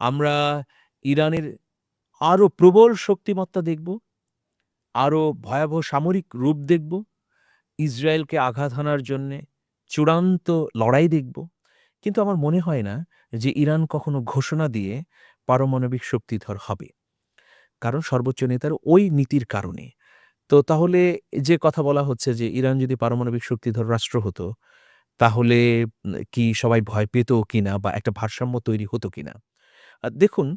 আমরা ইরানের আরও প্রবল শক্তিমত্তা দেখব আরও ভয়াবহ সামরিক রূপ দেখব, ইসরায়েলকে আঘাত হানার জন্যে চূড়ান্ত লড়াই দেখব। কিন্তু আমার মনে হয় না যে ইরান কখনো ঘোষণা দিয়ে পারমাণবিক শক্তিধর হবে। কারণ সর্বোচ্চ নেতার ওই নীতির কারণে। তো তাহলে যে কথা বলা হচ্ছে যে ইরান যদি পারমাণবিক শক্তিধর রাষ্ট্র হতো, তাহলে কি সবাই ভয় পেত কিনা বা একটা ভারসাম্য তৈরি হতো কিনা? দেখুন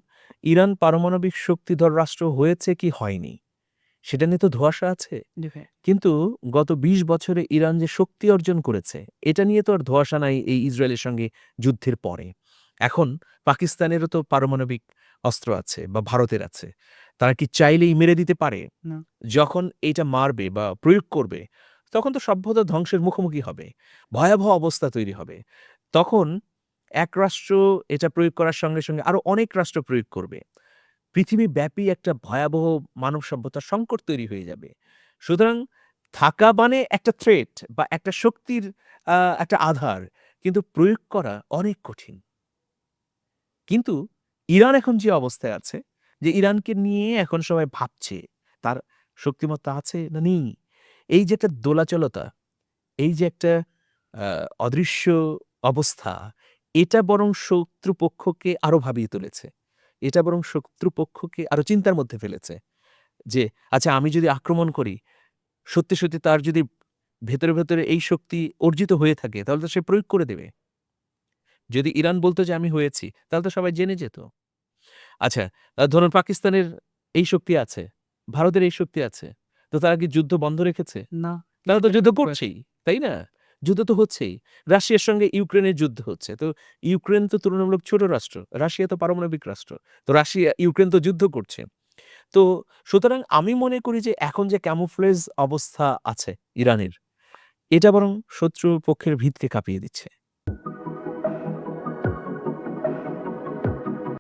ইরান পারমাণবিক শক্তিধর রাষ্ট্র হয়েছে কি হয়নি? সেটা নিয়ে তো ধোঁয়াশা আছে। কিন্তু গত ২০ বছরে ইরান যে শক্তি অর্জন করেছে এটা নিয়ে তো আর ধোঁয়াশা নাই এই ইসরায়েলের সঙ্গে যুদ্ধের পরে। এখন পাকিস্তানেরও তো পারমাণবিক অস্ত্র আছে বা ভারতের আছে। তারা কি চাইলেই মেরে দিতে পারে? যখন এটা মারবে বা প্রয়োগ করবে তখন তো সভ্যতা ধ্বংসের মুখোমুখি হবে ভয়াবহ অবস্থা তৈরি হবে। তখন এক রাষ্ট্র এটা প্রয়োগ করার সঙ্গে সঙ্গে আরও অনেক রাষ্ট্র প্রয়োগ করবে। পৃথিবীব্যাপী একটা ভয়াবহ মানব সভ্যতার সংকট তৈরি হয়ে যাবে। সুতরাং থাকা মানে একটা থ্রেট বা একটা শক্তির একটা আধার, কিন্তু প্রয়োগ করা অনেক কঠিন। কিন্তু ইরান এখন যে অবস্থায় আছে, যে ইরানকে নিয়ে এখন সবাই ভাবছে, তার শক্তিমত্তা আছে না নেই? এই যে একটা দোলাচলতা, এই যে একটা অদৃশ্য অবস্থা এটা বরং শত্রুপক্ষকে আরও ভাবিয়ে তুলেছে। এটা বরং শত্রুপক্ষকে আরও চিন্তার মধ্যে ফেলেছে যে আচ্ছা আমি যদি আক্রমণ করি সত্যি সত্যি তার যদি ভেতরে ভেতরে এই শক্তি অর্জিত হয়ে থাকে তাহলে তো সে প্রয়োগ করে দেবে। যদি ইরান বলতো যে আমি হয়েছি তাহলে তো সবাই জেনে যেত। আচ্ছা ধরুন পাকিস্তানের এই শক্তি আছে ভারতের এই শক্তি আছে তো তারা কি যুদ্ধ বন্ধ রেখেছে? না। তারা তো যুদ্ধ করে- করছেই তাই না? যুদ্ধ তো হচ্ছেই। রাশিয়ার সঙ্গে ইউক্রেনের যুদ্ধ হচ্ছে। তো ইউক্রেন তো তুলনামূলক ছোট রাষ্ট্র, রাশিয়া তো পারমাণবিক রাষ্ট্র। তো রাশিয়া, ইউক্রেন তো যুদ্ধ করছে। তো সুতরাং আমি মনে করি যে এখন যে ক্যামোফ্লেজ অবস্থা আছে ইরানের, এটা বরং শত্রু পক্ষের ভিতকে কাঁপিয়ে দিচ্ছে।